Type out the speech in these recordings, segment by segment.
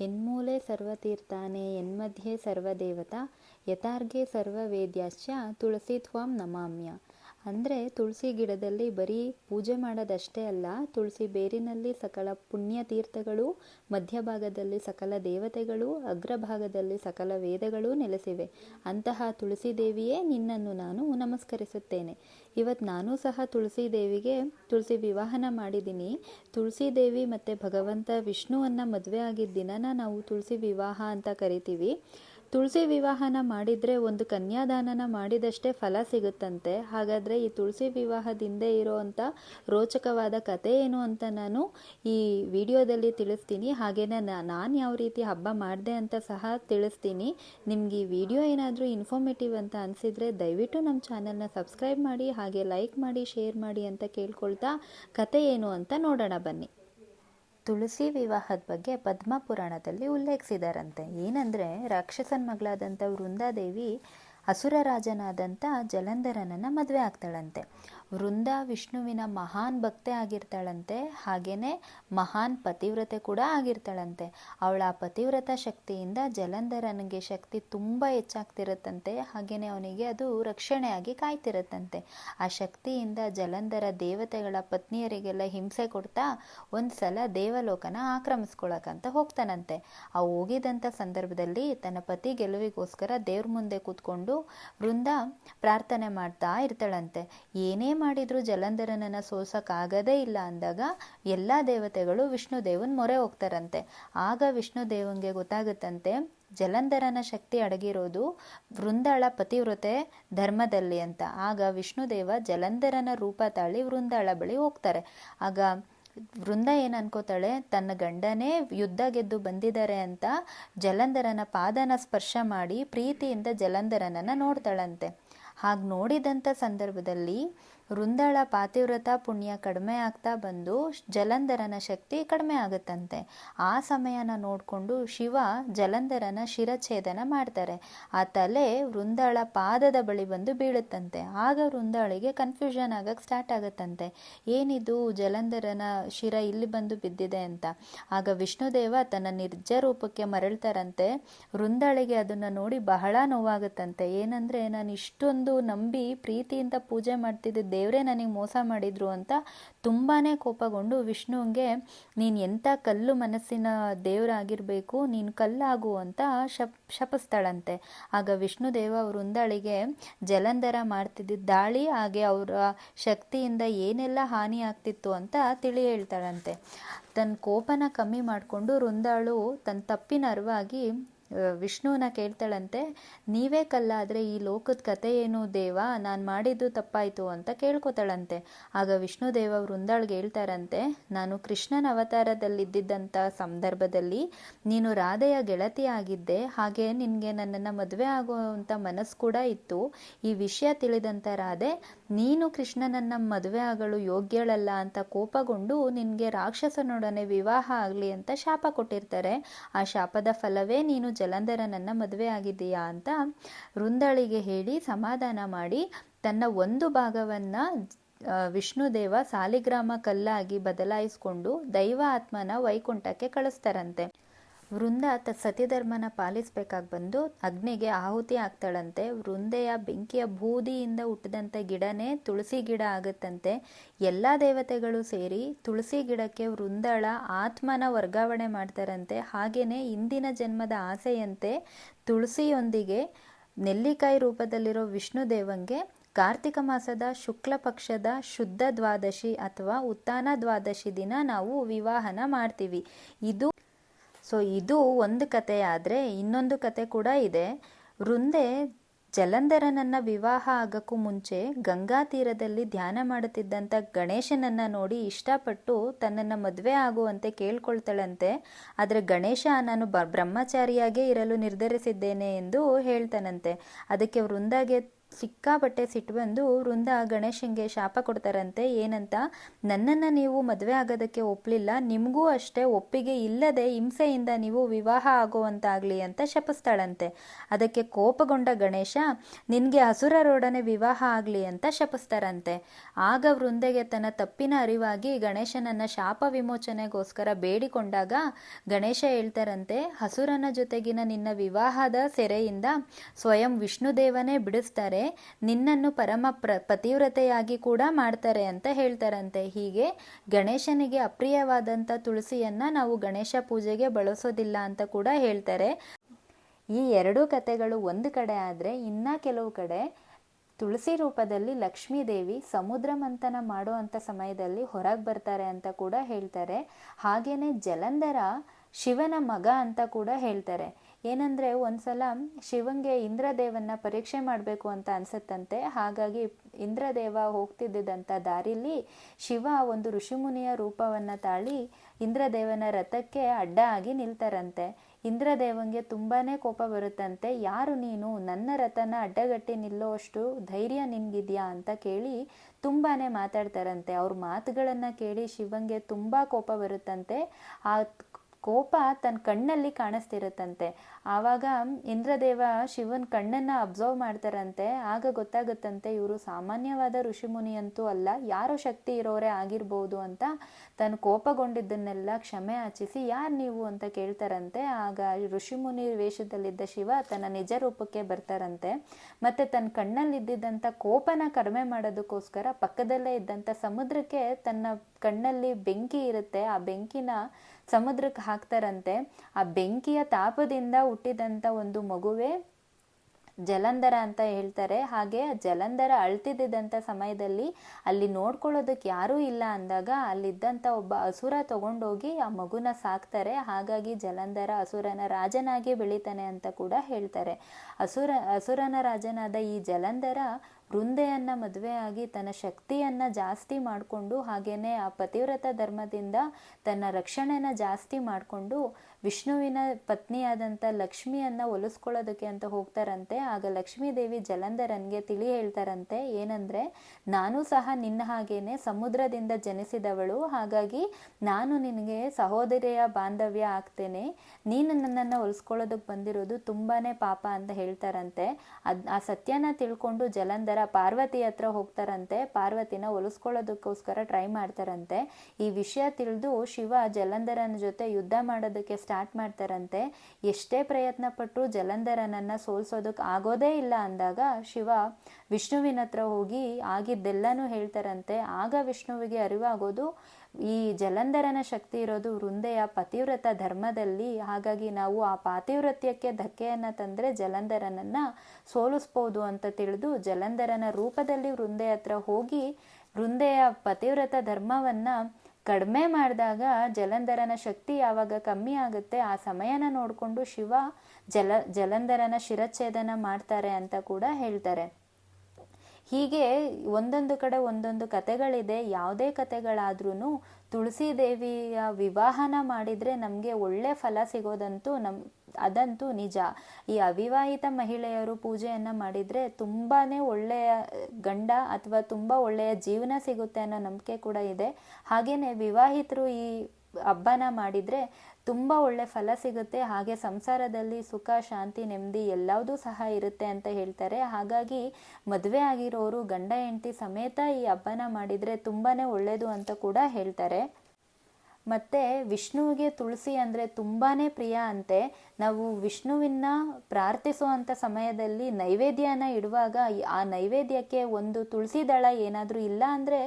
ಎನ್ಮೂಲೆ ಸರ್ವತೀರ್ಥಾನೇ ಎನ್ಮಧ್ಯೆ ಸರ್ವದೇವತಾ ಯಥಾರ್ಘೆ ಸರ್ವವೇದ್ಯಾಶ್ಚ ತುಳಸಿ ತ್ವಾಂ ನಮಾಮ್ಯ. ಅಂದರೆ ತುಳಸಿ ಗಿಡದಲ್ಲಿ ಬರೀ ಪೂಜೆ ಮಾಡೋದಷ್ಟೇ ಅಲ್ಲ, ತುಳಸಿ ಬೇರಿನಲ್ಲಿ ಸಕಲ ಪುಣ್ಯ ತೀರ್ಥಗಳು, ಮಧ್ಯಭಾಗದಲ್ಲಿ ಸಕಲ ದೇವತೆಗಳು, ಅಗ್ರಭಾಗದಲ್ಲಿ ಸಕಲ ವೇದಗಳು ನೆಲೆಸಿವೆ. ಅಂತಹ ತುಳಸಿ ದೇವಿಯೇ ನಿನ್ನನ್ನು ನಾನು ನಮಸ್ಕರಿಸುತ್ತೇನೆ. ಇವತ್ತು ನಾನು ಸಹ ತುಳಸಿ ದೇವಿಗೆ ತುಳಸಿ ವಿವಾಹನ ಮಾಡಿದ್ದೀನಿ. ತುಳಸಿ ದೇವಿ ಮತ್ತು ಭಗವಂತ ವಿಷ್ಣುವನ್ನು ಮದುವೆ ಆಗಿದ್ದ ದಿನನ ನಾವು ತುಳಸಿ ವಿವಾಹ ಅಂತ ಕರಿತೀವಿ. ತುಳಸಿ ವಿವಾಹನ ಮಾಡಿದರೆ ಒಂದು ಕನ್ಯಾದಾನನ ಮಾಡಿದಷ್ಟೇ ಫಲ ಸಿಗುತ್ತಂತೆ. ಹಾಗಾದರೆ ಈ ತುಳಸಿ ವಿವಾಹದಿಂದ ಇರೋವಂಥ ರೋಚಕವಾದ ಕತೆ ಏನು ಅಂತ ನಾನು ಈ ವಿಡಿಯೋದಲ್ಲಿ ತಿಳಿಸ್ತೀನಿ. ಹಾಗೆಯೇ ನಾನು ಯಾವ ರೀತಿ ಹಬ್ಬ ಮಾಡಿದೆ ಅಂತ ಸಹ ತಿಳಿಸ್ತೀನಿ. ನಿಮ್ಗೆ ಈ ವಿಡಿಯೋ ಏನಾದರೂ ಇನ್ಫಾರ್ಮೇಟಿವ್ ಅಂತ ಅನಿಸಿದರೆ ದಯವಿಟ್ಟು ನಮ್ಮ ಚಾನಲ್ನ ಸಬ್ಸ್ಕ್ರೈಬ್ ಮಾಡಿ, ಹಾಗೆ ಲೈಕ್ ಮಾಡಿ ಶೇರ್ ಮಾಡಿ ಅಂತ ಕೇಳ್ಕೊಳ್ತಾ ಕತೆ ಏನು ಅಂತ ನೋಡೋಣ ಬನ್ನಿ. ತುಳಸಿ ವಿವಾಹದ ಬಗ್ಗೆ ಪದ್ಮ ಪುರಾಣದಲ್ಲಿ ಉಲ್ಲೇಖಿಸಿದಾರಂತೆ. ಏನಂದರೆ, ರಾಕ್ಷಸನ ಮಗಳಾದಂಥ ವೃಂದಾದೇವಿ ಅಸುರ ರಾಜನಾದಂಥ ಜಲಂಧರನನ್ನು ಮದುವೆ ಆಗ್ತಾಳಂತೆ. ವೃಂದ ವಿಷ್ಣುವಿನ ಮಹಾನ್ ಭಕ್ತೆ ಆಗಿರ್ತಾಳಂತೆ ಹಾಗೆಯೇ ಮಹಾನ್ ಪತಿವ್ರತೆ ಕೂಡ ಆಗಿರ್ತಾಳಂತೆ. ಅವಳ ಪತಿವ್ರತ ಶಕ್ತಿಯಿಂದ ಜಲಂಧರನಿಗೆ ಶಕ್ತಿ ತುಂಬ ಹೆಚ್ಚಾಗ್ತಿರುತ್ತಂತೆ ಹಾಗೆಯೇ ಅವನಿಗೆ ಅದು ರಕ್ಷಣೆಯಾಗಿ ಕಾಯ್ತಿರುತ್ತಂತೆ. ಆ ಶಕ್ತಿಯಿಂದ ಜಲಂಧರ ದೇವತೆಗಳ ಪತ್ನಿಯರಿಗೆಲ್ಲ ಹಿಂಸೆ ಕೊಡ್ತಾ ಒಂದು ಸಲ ದೇವಲೋಕನ ಆಕ್ರಮಿಸ್ಕೊಳಕಂತ ಹೋಗ್ತಾನಂತೆ. ಆ ಹೋಗಿದಂಥ ಸಂದರ್ಭದಲ್ಲಿ ತನ್ನ ಪತಿ ಗೆಲುವಿಗೋಸ್ಕರ ದೇವ್ರ ಮುಂದೆ ಕೂತ್ಕೊಂಡು ವೃಂದ ಪ್ರಾರ್ಥನೆ ಮಾಡ್ತಾ ಇರ್ತಾಳಂತೆ. ಏನೇ ಮಾಡಿದ್ರು ಜಲಂಧರನನ್ನ ಸೋಸೋಕ್ಕಾಗದೇ ಇಲ್ಲ ಅಂದಾಗ ಎಲ್ಲ ದೇವತೆಗಳು ವಿಷ್ಣು ದೇವನ್ ಮೊರೆ ಹೋಗ್ತಾರಂತೆ. ಆಗ ವಿಷ್ಣು ದೇವಂಗೆ ಗೊತ್ತಾಗುತ್ತಂತೆ, ಜಲಂಧರನ ಶಕ್ತಿ ಅಡಗಿರೋದು ವೃಂದಾಳ ಪತಿವ್ರತೆ ಧರ್ಮದಲ್ಲಿ ಅಂತ. ಆಗ ವಿಷ್ಣುದೇವ ಜಲಂಧರನ ರೂಪ ತಾಳಿ ವೃಂದಾಳ ಬಳಿ ಹೋಗ್ತಾರೆ. ಆಗ ವೃಂದ ಏನು ಅನ್ಕೋತಾಳೆ, ತನ್ನ ಗಂಡನೇ ಯುದ್ಧ ಗೆದ್ದು ಬಂದಿದ್ದಾರೆ ಅಂತ ಜಲಂಧರನ ಪಾದನ ಸ್ಪರ್ಶ ಮಾಡಿ ಪ್ರೀತಿಯಿಂದ ಜಲಂಧರನನ್ನ ನೋಡ್ತಾಳಂತೆ. ಹಾಗೆ ನೋಡಿದಂಥ ಸಂದರ್ಭದಲ್ಲಿ ವೃಂದಾಳ ಪಾತಿವ್ರತ ಪುಣ್ಯ ಕಡಿಮೆ ಆಗ್ತಾ ಬಂದು ಜಲಂಧರನ ಶಕ್ತಿ ಕಡಿಮೆ ಆಗುತ್ತಂತೆ. ಆ ಸಮಯನ ನೋಡಿಕೊಂಡು ಶಿವ ಜಲಂಧರನ ಶಿರಛೇದನ ಮಾಡ್ತಾರೆ. ಆ ತಲೆ ವೃಂದಾಳ ಪಾದದ ಬಳಿ ಬಂದು ಬೀಳುತ್ತಂತೆ. ಆಗ ವೃಂದಾಳಿಗೆ ಕನ್ಫ್ಯೂಷನ್ ಆಗಕ್ಕೆ ಸ್ಟಾರ್ಟ್ ಆಗುತ್ತಂತೆ. ಏನಿದು ಜಲಂಧರನ ಶಿರ ಇಲ್ಲಿ ಬಂದು ಬಿದ್ದಿದೆ ಅಂತ. ಆಗ ವಿಷ್ಣುದೇವ ತನ್ನ ನಿರ್ಜ ರೂಪಕ್ಕೆ ಮರಳ್ತಾರಂತೆ. ವೃಂದಾಳಿಗೆ ಅದನ್ನು ನೋಡಿ ಬಹಳ ನೋವಾಗುತ್ತಂತೆ. ಏನಂದರೆ ನಾನು ಇಷ್ಟೊಂದು ನಂಬಿ ಪ್ರೀತಿಯಿಂದ ಪೂಜೆ ಮಾಡ್ತಿದ್ದ ದೇವರೇ ನನಗೆ ಮೋಸ ಮಾಡಿದ್ರು ಅಂತ ತುಂಬಾ ಕೋಪಗೊಂಡು ವಿಷ್ಣುವಿಗೆ ನೀನು ಎಂಥ ಕಲ್ಲು ಮನಸ್ಸಿನ ದೇವರಾಗಿರಬೇಕು, ನೀನು ಕಲ್ಲಾಗು ಅಂತ ಶಪ್, ಶಪಿಸ್ತಾಳಂತೆ. ಆಗ ವಿಷ್ಣುದೇವ ವೃಂದಾಳಿಗೆ ಜಲಂಧರ ಮಾಡ್ತಿದ್ದ ದಾಳಿ, ಹಾಗೆ ಅವರ ಶಕ್ತಿಯಿಂದ ಏನೆಲ್ಲ ಹಾನಿ ಆಗ್ತಿತ್ತು ಅಂತ ತಿಳಿ ಹೇಳ್ತಾಳಂತೆ. ತನ್ನ ಕೋಪನ ಕಮ್ಮಿ ಮಾಡಿಕೊಂಡು ವೃಂದಾಳು ತನ್ನ ತಪ್ಪಿನ ಅರಿವಾಗಿ ವಿಷ್ಣುವನ್ನ ಕೇಳ್ತಾಳಂತೆ, ನೀವೇ ಕಲ್ಲಾದರೆ ಈ ಲೋಕದ ಕತೆ ಏನು ದೇವ? ನಾನು ಮಾಡಿದ್ದು ತಪ್ಪಾಯಿತು ಅಂತ ಕೇಳ್ಕೊತಾಳಂತೆ. ಆಗ ವಿಷ್ಣುದೇವ ವೃಂದಾಳ್ಗೆ ಹೇಳ್ತಾರಂತೆ, ನಾನು ಕೃಷ್ಣನ ಅವತಾರದಲ್ಲಿದ್ದಂಥ ಸಂದರ್ಭದಲ್ಲಿ ನೀನು ರಾಧೆಯ ಗೆಳತಿ ಆಗಿದ್ದೆ, ಹಾಗೆ ನಿನಗೆ ನನ್ನನ್ನು ಮದುವೆ ಆಗುವಂಥ ಮನಸ್ಸು ಕೂಡ ಇತ್ತು. ಈ ವಿಷಯ ತಿಳಿದಂಥ ರಾಧೆ ನೀನು ಕೃಷ್ಣನನ್ನ ಮದುವೆ ಆಗಲು ಯೋಗ್ಯಳಲ್ಲ ಅಂತ ಕೋಪಗೊಂಡು ನಿನಗೆ ರಾಕ್ಷಸನೊಡನೆ ವಿವಾಹ ಆಗಲಿ ಅಂತ ಶಾಪ ಕೊಟ್ಟಿರ್ತಾರೆ. ಆ ಶಾಪದ ಫಲವೇ ನೀನು ಜಲಂಧರನನ್ನ ಮದುವೆ ಆಗಿದ್ದೀಯಾ ಅಂತ ವೃಂದಾಳಿಗೆ ಹೇಳಿ ಸಮಾಧಾನ ಮಾಡಿ ತನ್ನ ಒಂದು ಭಾಗವನ್ನ ವಿಷ್ಣುದೇವ ಸಾಲಿಗ್ರಾಮ ಕಲ್ಲಾಗಿ ಬದಲಾಯಿಸಿಕೊಂಡು ದೈವ ಆತ್ಮನ ವೈಕುಂಠಕ್ಕೆ ಕಳಿಸ್ತಾರಂತೆ. ವೃಂದ ತ ಸತಿಧರ್ಮನ ಪಾಲಿಸ್ಬೇಕಾಗಿ ಬಂದು ಅಗ್ನಿಗೆ ಆಹುತಿ ಆಗ್ತಾಳಂತೆ ವೃಂದೆಯ ಬೆಂಕಿಯ ಬೂದಿಯಿಂದ ಹುಟ್ಟಿದಂಥ ಗಿಡನೇ ತುಳಸಿ ಗಿಡ ಆಗುತ್ತಂತೆ. ಎಲ್ಲ ದೇವತೆಗಳು ಸೇರಿ ತುಳಸಿ ಗಿಡಕ್ಕೆ ವೃಂದಳ ಆತ್ಮನ ವರ್ಗಾವಣೆ ಮಾಡ್ತಾರಂತೆ. ಹಾಗೆಯೇ ಇಂದಿನ ಜನ್ಮದ ಆಸೆಯಂತೆ ತುಳಸಿಯೊಂದಿಗೆ ನೆಲ್ಲಿಕಾಯಿ ರೂಪದಲ್ಲಿರೋ ವಿಷ್ಣು ದೇವಂಗೆ ಕಾರ್ತಿಕ ಮಾಸದ ಶುಕ್ಲ ಪಕ್ಷದ ಶುದ್ಧ ದ್ವಾದಶಿ ಅಥವಾ ಉತ್ತಾನ ದ್ವಾದಶಿ ದಿನ ನಾವು ವಿವಾಹನ ಮಾಡ್ತೀವಿ. ಇದು ಸೊ ಇದು ಒಂದು ಕತೆ ಆದರೆ ಇನ್ನೊಂದು ಕತೆ ಕೂಡ ಇದೆ. ವೃಂದೆ ಜಲಂಧರನನ್ನ ವಿವಾಹ ಆಗೋಕ್ಕೂ ಮುಂಚೆ ಗಂಗಾ ತೀರದಲ್ಲಿ ಧ್ಯಾನ ಮಾಡುತ್ತಿದ್ದಂಥ ಗಣೇಶನನ್ನ ನೋಡಿ ಇಷ್ಟಪಟ್ಟು ತನ್ನನ್ನು ಮದುವೆ ಆಗುವಂತೆ ಕೇಳ್ಕೊಳ್ತಾಳಂತೆ. ಆದರೆ ಗಣೇಶ ನಾನು ಬ್ರಹ್ಮಚಾರಿಯಾಗೇ ಇರಲು ನಿರ್ಧರಿಸಿದ್ದೇನೆ ಎಂದು ಹೇಳ್ತಾನಂತೆ. ಅದಕ್ಕೆ ವೃಂದಾಗೆ ಸಿಕ್ಕಾಪಟ್ಟೆ ಸಿಟ್ಟು ಬಂದು ವೃಂದ ಗಣೇಶನ್ಗೆ ಶಾಪ ಕೊಡ್ತಾರಂತೆ, ಏನಂತ? ನನ್ನನ್ನು ನೀವು ಮದುವೆ ಆಗೋದಕ್ಕೆ ಒಪ್ಪಲಿಲ್ಲ ನಿಮಗೂ ಅಷ್ಟೇ ಒಪ್ಪಿಗೆ ಇಲ್ಲದೆ ಹಿಂಸೆಯಿಂದ ನೀವು ವಿವಾಹ ಆಗುವಂತಾಗಲಿ ಅಂತ ಶಪಿಸ್ತಾಳಂತೆ. ಅದಕ್ಕೆ ಕೋಪಗೊಂಡ ಗಣೇಶ, ನಿನಗೆ ಹಸುರರೊಡನೆ ವಿವಾಹ ಆಗಲಿ ಅಂತ ಶಪಿಸ್ತಾರಂತೆ. ಆಗ ವೃಂದೆಗೆ ತನ್ನ ತಪ್ಪಿನ ಅರಿವಾಗಿ ಗಣೇಶನನ್ನ ಶಾಪ ವಿಮೋಚನೆಗೋಸ್ಕರ ಬೇಡಿಕೊಂಡಾಗ ಗಣೇಶ ಹೇಳ್ತಾರಂತೆ ಹಸುರನ ಜೊತೆಗಿನ ನಿನ್ನ ವಿವಾಹದ ಸೆರೆಯಿಂದ ಸ್ವಯಂ ವಿಷ್ಣುದೇವನೇ ಬಿಡಿಸ್ತಾರೆ ನಿನ್ನನ್ನು ಪರಮ ಪ್ರ, ಪತಿವ್ರತೆಯಾಗಿ ಕೂಡ ಮಾಡ್ತಾರೆ ಅಂತ ಹೇಳ್ತಾರಂತೆ. ಹೀಗೆ ಗಣೇಶನಿಗೆ ಅಪ್ರಿಯವಾದಂಥ ತುಳಸಿಯನ್ನ ನಾವು ಗಣೇಶ ಪೂಜೆಗೆ ಬಳಸೋದಿಲ್ಲ ಅಂತ ಕೂಡ ಹೇಳ್ತಾರೆ. ಈ ಎರಡೂ ಕಥೆಗಳು ಒಂದು ಕಡೆ ಆದರೆ ಇನ್ನ ಕೆಲವು ಕಡೆ ತುಳಸಿ ರೂಪದಲ್ಲಿ ಲಕ್ಷ್ಮೀದೇವಿ ಸಮುದ್ರ ಮಂಥನ ಮಾಡುವಂಥ ಸಮಯದಲ್ಲಿ ಹೊರಗೆ ಬರ್ತಾರೆ ಅಂತ ಕೂಡ ಹೇಳ್ತಾರೆ. ಹಾಗೆಯೇ ಜಲಂಧರ ಶಿವನ ಮಗ ಅಂತ ಕೂಡ ಹೇಳ್ತಾರೆ. ಏನಂದರೆ ಒಂದ್ಸಲ ಶಿವಂಗೆ ಇಂದ್ರದೇವನ್ನ ಪರೀಕ್ಷೆ ಮಾಡಬೇಕು ಅಂತ ಅನ್ಸತ್ತಂತೆ. ಹಾಗಾಗಿ ಇಂದ್ರದೇವ ಹೋಗ್ತಿದ್ದಂಥ ದಾರಿಲಿ ಶಿವ ಒಂದು ಋಷಿಮುನಿಯ ರೂಪವನ್ನು ತಾಳಿ ಇಂದ್ರದೇವನ ರಥಕ್ಕೆ ಅಡ್ಡ ಆಗಿ ನಿಲ್ತಾರಂತೆ. ಇಂದ್ರದೇವಂಗೆ ತುಂಬಾ ಕೋಪ ಬರುತ್ತಂತೆ. ಯಾರು ನೀನು? ನನ್ನ ರಥನ ಅಡ್ಡಗಟ್ಟಿ ನಿಲ್ಲೋಷ್ಟು ಧೈರ್ಯ ನಿನ್ಗಿದ್ಯಾ ಅಂತ ಕೇಳಿ ತುಂಬಾ ಮಾತಾಡ್ತಾರಂತೆ. ಅವ್ರ ಮಾತುಗಳನ್ನು ಕೇಳಿ ಶಿವಂಗೆ ತುಂಬ ಕೋಪ ಬರುತ್ತಂತೆ. ಆ ಕೋಪ ತನ್ನ ಕಣ್ಣಲ್ಲಿ ಕಾಣಿಸ್ತಿರುತ್ತಂತೆ. ಆವಾಗ ಇಂದ್ರದೇವ ಶಿವನ್ ಕಣ್ಣನ್ನ ಅಬ್ಸರ್ವ್ ಮಾಡ್ತಾರಂತೆ, ಆಗ ಗೊತ್ತಾಗುತ್ತಂತೆ ಇವರು ಸಾಮಾನ್ಯವಾದ ಋಷಿಮುನಿ ಅಂತೂ ಅಲ್ಲ, ಯಾರು ಶಕ್ತಿ ಇರೋರೇ ಆಗಿರ್ಬೋದು ಅಂತ ತನ್ನ ಕೋಪಗೊಂಡಿದ್ದನ್ನೆಲ್ಲ ಕ್ಷಮೆ ಆಚಿಸಿ, ಯಾರು ನೀವು ಅಂತ ಕೇಳ್ತಾರಂತೆ. ಆಗ ಋಷಿಮುನಿ ವೇಷದಲ್ಲಿದ್ದ ಶಿವ ತನ್ನ ನಿಜ ರೂಪಕ್ಕೆ ಬರ್ತಾರಂತೆ. ಮತ್ತೆ ತನ್ನ ಕಣ್ಣಲ್ಲಿದ್ದಂಥ ಕೋಪನ ಕಡಿಮೆ ಮಾಡೋದಕ್ಕೋಸ್ಕರ ಪಕ್ಕದಲ್ಲೇ ಇದ್ದಂಥ ಸಮುದ್ರಕ್ಕೆ ತನ್ನ ಕಣ್ಣಲ್ಲಿ ಬೆಂಕಿ ಇರುತ್ತೆ, ಆ ಬೆಂಕಿನ ಸಮುದ್ರಕ್ಕೆ ಹಾಕ್ತಾರಂತೆ. ಆ ಬೆಂಕಿಯ ತಾಪದಿಂದ ಹುಟ್ಟಿದಂಥ ಒಂದು ಮಗುವೇ ಜಲಂಧರ ಅಂತ ಹೇಳ್ತಾರೆ. ಹಾಗೆ ಜಲಂಧರ ಅಳ್ತಿದ್ದಂಥ ಸಮಯದಲ್ಲಿ ಅಲ್ಲಿ ನೋಡ್ಕೊಳ್ಳೋದಕ್ಕೆ ಯಾರೂ ಇಲ್ಲ ಅಂದಾಗ ಅಲ್ಲಿದ್ದಂಥ ಒಬ್ಬ ಅಸುರ ತಗೊಂಡೋಗಿ ಆ ಮಗುನ ಸಾಕ್ತಾರೆ. ಹಾಗಾಗಿ ಜಲಂಧರ ಅಸುರನ ರಾಜನಾಗಿ ಬೆಳಿತಾನೆ ಅಂತ ಕೂಡ ಹೇಳ್ತಾರೆ. ಅಸುರ, ಅಸುರನ ರಾಜನಾದ ಈ ಜಲಂಧರ ವೃಂದೆಯನ್ನ ಆಗಿ ತನ್ನ ಶಕ್ತಿಯನ್ನ ಜಾಸ್ತಿ ಮಾಡಿಕೊಂಡು ಹಾಗೇನೆ ಆ ಪತಿವ್ರತ ಧರ್ಮದಿಂದ ತನ್ನ ರಕ್ಷಣೆನ ಜಾಸ್ತಿ ಮಾಡಿಕೊಂಡು ವಿಷ್ಣುವಿನ ಪತ್ನಿಯಾದಂಥ ಲಕ್ಷ್ಮಿಯನ್ನ ಒಲಿಸ್ಕೊಳ್ಳೋದಕ್ಕೆ ಅಂತ ಹೋಗ್ತಾರಂತೆ. ಆಗ ಲಕ್ಷ್ಮೀ ದೇವಿ ಜಲಂಧರನ್ಗೆ ತಿಳಿ ಹೇಳ್ತಾರಂತೆ, ಏನಂದ್ರೆ, ನಾನು ಸಹ ನಿನ್ನ ಹಾಗೇನೆ ಸಮುದ್ರದಿಂದ ಜನಿಸಿದವಳು. ಹಾಗಾಗಿ ನಾನು ನಿನಗೆ ಸಹೋದರಿಯ ಬಾಂಧವ್ಯ ಆಗ್ತೇನೆ. ನೀನು ನನ್ನನ್ನು ಒಲಿಸ್ಕೊಳ್ಳೋದಕ್ಕೆ ಬಂದಿರೋದು ತುಂಬಾನೇ ಪಾಪ ಅಂತ ಹೇಳ್ತಾರಂತೆ. ಅದ್ ಆ ಸತ್ಯನ ತಿಳ್ಕೊಂಡು ಜಲಂಧರ ಪಾರ್ವತಿ ಹತ್ರ ಹೋಗ್ತಾರಂತೆ, ಪಾರ್ವತಿನ ಒಲಿಸ್ಕೊಳ್ಳೋದಕ್ಕೋಸ್ಕರ ಟ್ರೈ ಮಾಡ್ತಾರಂತೆ. ಈ ವಿಷಯ ತಿಳಿದು ಶಿವ ಜಲಂಧರನ ಜೊತೆ ಯುದ್ಧ ಮಾಡೋದಕ್ಕೆ ಸ್ಟಾರ್ಟ್ ಮಾಡ್ತಾರಂತೆ. ಎಷ್ಟೇ ಪ್ರಯತ್ನ ಪಟ್ಟರು ಜಲಂಧರನನ್ನ ಸೋಲ್ಸೋದಕ್ಕೆ ಆಗೋದೇ ಇಲ್ಲ ಅಂದಾಗ ಶಿವ ವಿಷ್ಣುವಿನ ಹತ್ರ ಹೋಗಿ ಆಗಿದ್ದೆಲ್ಲನೂ ಹೇಳ್ತಾರಂತೆ. ಆಗ ವಿಷ್ಣುವಿಗೆ ಅರಿವಾಗೋದು ಈ ಜಲಂಧರನ ಶಕ್ತಿ ಇರೋದು ವೃಂದೆಯ ಪತಿವ್ರತ ಧರ್ಮದಲ್ಲಿ. ಹಾಗಾಗಿ ನಾವು ಆ ಪಾತಿವ್ರತ್ಯಕ್ಕೆ ಧಕ್ಕೆಯನ್ನ ತಂದ್ರೆ ಜಲಂಧರನನ್ನು ಸೋಲಿಸ್ಬೋದು ಅಂತ ತಿಳಿದು ಜಲಂಧರನ ರೂಪದಲ್ಲಿ ವೃಂದೆ ಹತ್ರ ಹೋಗಿ ವೃಂದೆಯ ಪತಿವ್ರತ ಧರ್ಮವನ್ನ ಕಡಿಮೆ ಮಾಡಿದಾಗ ಜಲಂಧರನ ಶಕ್ತಿ ಯಾವಾಗ ಕಮ್ಮಿ ಆಗುತ್ತೆ ಆ ಸಮಯನ ನೋಡಿಕೊಂಡು ಶಿವ ಜಲ ಜಲಂಧರನ ಶಿರಚ್ಛೇದನ ಮಾಡ್ತಾರೆ ಅಂತ ಕೂಡ ಹೇಳ್ತಾರೆ. ಹೀಗೆ ಒಂದೊಂದು ಕಡೆ ಒಂದೊಂದು ಕತೆಗಳಿದೆ ಯಾವುದೇ ಕತೆಗಳಾದ್ರೂ ತುಳಸಿ ದೇವಿಯ ವಿವಾಹನ ಮಾಡಿದರೆ ನಮಗೆ ಒಳ್ಳೆ ಫಲ ಸಿಗೋದಂತೂ ನಮ್, ಅದಂತೂ ನಿಜ. ಈ ಅವಿವಾಹಿತ ಮಹಿಳೆಯರು ಪೂಜೆಯನ್ನು ಮಾಡಿದರೆ ತುಂಬಾ ಒಳ್ಳೆಯ ಗಂಡ ಅಥವಾ ತುಂಬ ಒಳ್ಳೆಯ ಜೀವನ ಸಿಗುತ್ತೆ ಅನ್ನೋ ನಂಬಿಕೆ ಕೂಡ ಇದೆ. ಹಾಗೆಯೇ ವಿವಾಹಿತರು ಈ ಹಬ್ಬನ ಮಾಡಿದರೆ ತುಂಬ ಒಳ್ಳೆ ಫಲ ಸಿಗುತ್ತೆ. ಹಾಗೆ ಸಂಸಾರದಲ್ಲಿ ಸುಖ, ಶಾಂತಿ, ನೆಮ್ಮದಿ ಎಲ್ಲವುದೂ ಸಹ ಇರುತ್ತೆ ಅಂತ ಹೇಳ್ತಾರೆ. ಹಾಗಾಗಿ ಮದುವೆ ಆಗಿರೋರು ಗಂಡ, ಹೆಂಡತಿ ಸಮೇತ ಈ ಹಬ್ಬನ ಮಾಡಿದರೆ ತುಂಬಾ ಒಳ್ಳೆಯದು ಅಂತ ಕೂಡ ಹೇಳ್ತಾರೆ. ಮತ್ತು ವಿಷ್ಣುವಿಗೆ ತುಳಸಿ ಅಂದರೆ ತುಂಬಾ ಪ್ರಿಯ ಅಂತೆ, ನಾವು ವಿಷ್ಣುವಿನ ಪ್ರಾರ್ಥಿಸುವಂಥ ಸಮಯದಲ್ಲಿ ನೈವೇದ್ಯನ ಇಡುವಾಗ ಆ ನೈವೇದ್ಯಕ್ಕೆ ಒಂದು ತುಳಸಿ ದಳ ಏನಾದರೂ ಇಲ್ಲ ಅಂದರೆ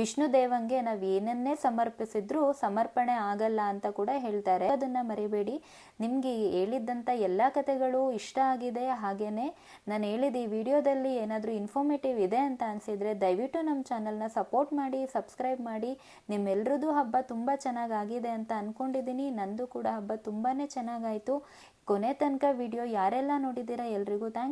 ವಿಷ್ಣು ದೇವಂಗೆ ನಾವು ಏನನ್ನೇ ಸಮರ್ಪಿಸಿದ್ರೂ ಸಮರ್ಪಣೆ ಆಗಲ್ಲ ಅಂತ ಕೂಡ ಹೇಳ್ತಾರೆ. ಅದನ್ನು ಮರಿಬೇಡಿ. ನಿಮಗೆ ಹೇಳಿದ್ದಂಥ ಎಲ್ಲ ಕಥೆಗಳು ಇಷ್ಟ ಆಗಿದೆ ಹಾಗೇನೆ ನಾನು ಹೇಳಿದ ಈ ವಿಡಿಯೋದಲ್ಲಿ ಏನಾದರೂ ಇನ್ಫಾರ್ಮೇಟಿವ್ ಇದೆ ಅಂತ ಅನಿಸಿದರೆ ದಯವಿಟ್ಟು ನಮ್ಮ ಚಾನಲ್ನ ಸಪೋರ್ಟ್ ಮಾಡಿ ಸಬ್ಸ್ಕ್ರೈಬ್ ಮಾಡಿ. ನಿಮ್ಮೆಲ್ಲರದ್ದು ಹಬ್ಬ ತುಂಬ ಚೆನ್ನಾಗಾಗಿದೆ ಅಂತ ಅಂದ್ಕೊಂಡಿದ್ದೀನಿ ನಂದು ಕೂಡ ಹಬ್ಬ ತುಂಬಾ ಚೆನ್ನಾಗಾಯಿತು. ಕೊನೆ ತನಕ ವಿಡಿಯೋ ಯಾರೆಲ್ಲ ನೋಡಿದ್ದೀರಾ ಎಲ್ರಿಗೂ ಥ್ಯಾಂಕ್